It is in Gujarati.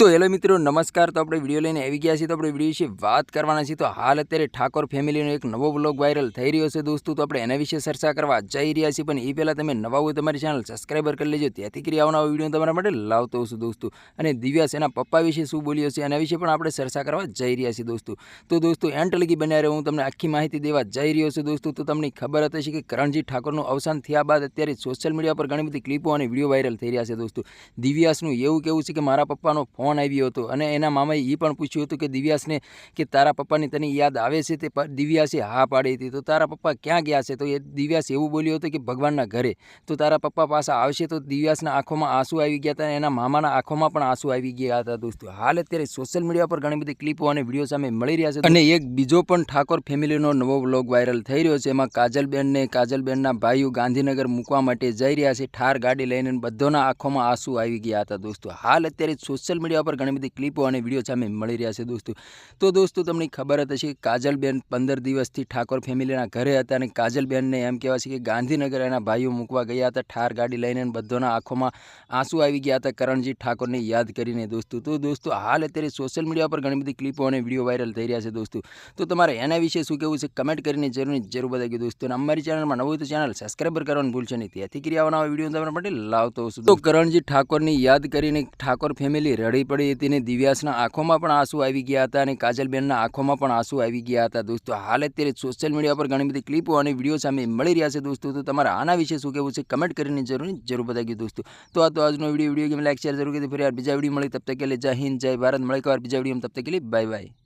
તો હેલો મિત્રો, નમસ્કાર. તો આપણે વીડિયો લઈને આવી ગયા છીએ. તો આપણે વીડિયો વિશે વાત કરવાના છીએ. તો હાલ અત્યારે ઠાકોર ફેમિલીનો એક નવો બ્લોગ વાયરલ થઈ રહ્યો છે દોસ્તો. તો આપણે એના વિશે ચર્ચા કરવા જઈ રહ્યા છીએ. પણ એ પહેલાં તમે નવા હોય તમારી ચેનલ સબસ્ક્રાઈબર કરી લેજો. ત્યાંથી કરી આવનારો વીડિયો તમારા માટે લાવતો છું દોસ્તો. અને દિવ્યાસ એના પપ્પા વિશે શું બોલ્યો છે એના વિશે પણ આપણે ચર્ચા કરવા જઈ રહ્યા છીએ દોસ્તો. તો દોસ્તો, એન્ટ લગી બન્યા હું તમને આખી માહિતી દેવા જઈ રહ્યો છું દોસ્તો. તો તમને ખબર હતી કે કરણજી ઠાકોરનું અવસાન થયા બાદ અત્યારે સોશિયલ મીડિયા પર ઘણી બધી ક્લિપો અને વીડિયો વાયરલ થઈ રહ્યા છે દોસ્તો. દિવ્યાસનું એવું કેવું છે કે મારા પપ્પાનો ફોન આવ્યો હતો અને એના મામાએ એ પણ પૂછ્યું હતું કે દિવ્યાસને કે તારા પપ્પાની તને યાદ આવે છે તે દિવ્યાસે હા પાડી હતી. તો તારા પપ્પા ક્યાં ગયા છે? તો એ દિવ્યાસ એવું બોલ્યો હતો કે ભગવાનના ઘરે. તો તારા પપ્પા પાસે આવશે તો દિવ્યાસના આંખોમાં આંસુ આવી ગયા હતા એના મામાના આંખોમાં પણ આંસુ આવી ગયા હતા દોસ્તો. હાલ અત્યારે સોશિયલ મીડિયા પર ઘણી બધી ક્લિપો અને વીડિયો સામે મળી રહ્યા છે. અને એક બીજો પણ ઠાકોર ફેમિલીનો નવો વ્લોગ વાયરલ થઈ રહ્યો છે. એમાં કાજલબેનને કાજલબેનના ભાઈઓ ગાંધીનગર મૂકવા માટે જઈ રહ્યા છે. ઠાર ગાડી લઈને બધોના આંખોમાં આંસુ આવી ગયા હતા દોસ્તો. હાલ અત્યારે સોશિયલ મીડિયા પર ઘણી બધી ક્લિપો અને વીડિયો સામે મળી રહ્યા છે દોસ્તો. તો દોસ્તો, તમને ખબર જ હશે કાજલબેન પંદર દિવસથી ઠાકોર ફેમિલીના ઘરે હતા અને કાજલબેનને એમ કહેવાય છે કે ગાંધીનગર એના ભાઈઓ મૂકવા ગયા હતા, ઠાર ગાડી લઈને બધાના આંખોમાં આંસુ આવી ગયા હતા કરણજી ઠાકોરને યાદ કરીને દોસ્તો. તો દોસ્તો, હાલ અત્યારે સોશિયલ મીડિયા પર ઘણી બધી ક્લિપો અને વીડિયો વાયરલ થઈ રહ્યા છે દોસ્તો. તો તમારે એના વિશે શું કહેવું છે કમેન્ટ કરીને જરૂર જરૂર બતાવી દોસ્તો. અને અમારી ચેનલમાં નવું તો ચેનલ સબસ્ક્રાઈબર કરવાનું ભૂલશે નહીં. ત્યાંથી ક્રિયાઓના વીડિયો તમારા માટે લાવતો છું તો કરણજી ઠાકોરની યાદ કરીને ઠાકોર ફેમિલી રડી પડી હતી અને દિવ્યાસના આંખોમાં પણ આંસુ આવી ગયા હતા અને કાજલબેનના આંખોમાં પણ આંસુ આવી ગયા હતા. દોસ્તો, હાલ અત્યારે સોશિયલ મીડિયા પર ઘણી બધી ક્લિપો અને વીડિયો સામે મળી રહ્યા છે દોસ્તો. તો તમારા આના વિશે શું કહેવું છે? કમેન્ટ કરીને જરૂર જરૂર બતાવી દોસ્તો. તો આ તો આજનો video video game like share જરૂર કીધું ફરી બીજા વીડિયો મળી. તબ તક લે જય હિન્દ, જય ભારત. મળે એક બીજા વીડિયો તબ તક કે લે બાય બાય